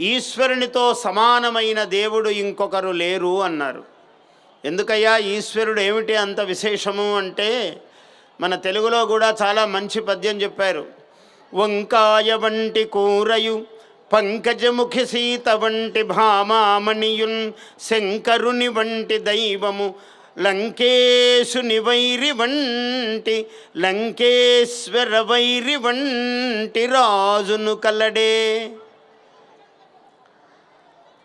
ఈశ్వరునితో సమానమైన దేవుడు ఇంకొకరు లేరు అన్నారు. ఎందుకయ్యా ఈశ్వరుడు ఏమిటి అంత విశేషము అంటే మన తెలుగులో కూడా చాలా మంచి పద్యం చెప్పారు. వంకాయ వంటి కూరయు పంకజముఖి సీత వంటి భామామణియున్ శంకరుని వంటి దైవము లంకేశుని వైరి వంటి లంకేశ్వర వైరి వంటి రాజును కలడే.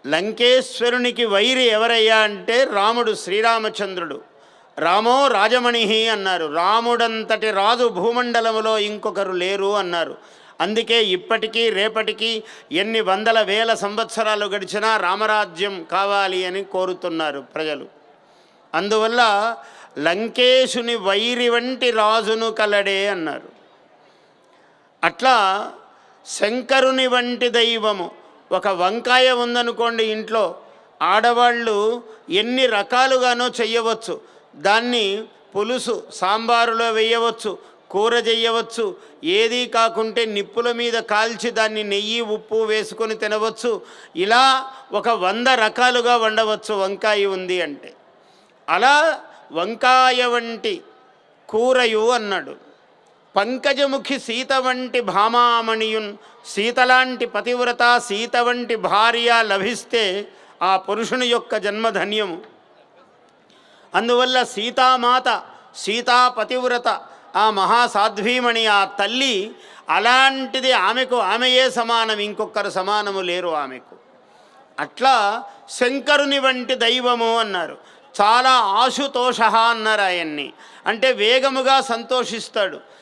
లంకేశ్వరునికి వైరి ఎవరయ్యా అంటే రాముడు శ్రీరామచంద్రుడు. రామో రాజమణి అన్నారు. రాముడంతటి రాజు భూమండలములో ఇంకొకరు లేరు అన్నారు. అందుకే ఇప్పటికీ రేపటికి ఎన్ని వందల వేల సంవత్సరాలు గడిచినా రామరాజ్యం కావాలి అని కోరుతున్నారు ప్రజలు. అందువల్ల లంకేశుని వైరి వంటి రాజును కలడే అన్నారు. అట్లా శంకరుని వంటి దైవము ఒక వంకాయ ఉందనుకోండి ఇంట్లో ఆడవాళ్ళు ఎన్ని రకాలుగానో చెయ్యవచ్చు. దాన్ని పులుసు సాంబారులో వేయవచ్చు కూర చేయవచ్చు ఏది కాకుంటే నిప్పుల మీద కాల్చి దాన్ని నెయ్యి ఉప్పు వేసుకొని తినవచ్చు. ఇలా ఒక వంద రకాలుగా వండవచ్చు వంకాయ ఉంది అంటే. అలా వంకాయ వంటి కూరయు అన్నాడు. పంకజముఖి సీత వంటి భామామణియున్ సీతలాంటి పతివ్రత సీత వంటి భార్య లభిస్తే ఆ పురుషుని యొక్క జన్మధన్యము. అందువల్ల సీతామాత సీతా పతివ్రత ఆ మహాసాధ్వీమణి ఆ తల్లి అలాంటిది ఆమెకు ఆమెయే సమానం ఇంకొకరు సమానము లేరు ఆమెకు. అట్లా శంకరుని వంటి దైవము అన్నారు. చాలా ఆశుతోష అన్నారు ఆయన్ని. అంటే వేగముగా సంతోషిస్తాడు.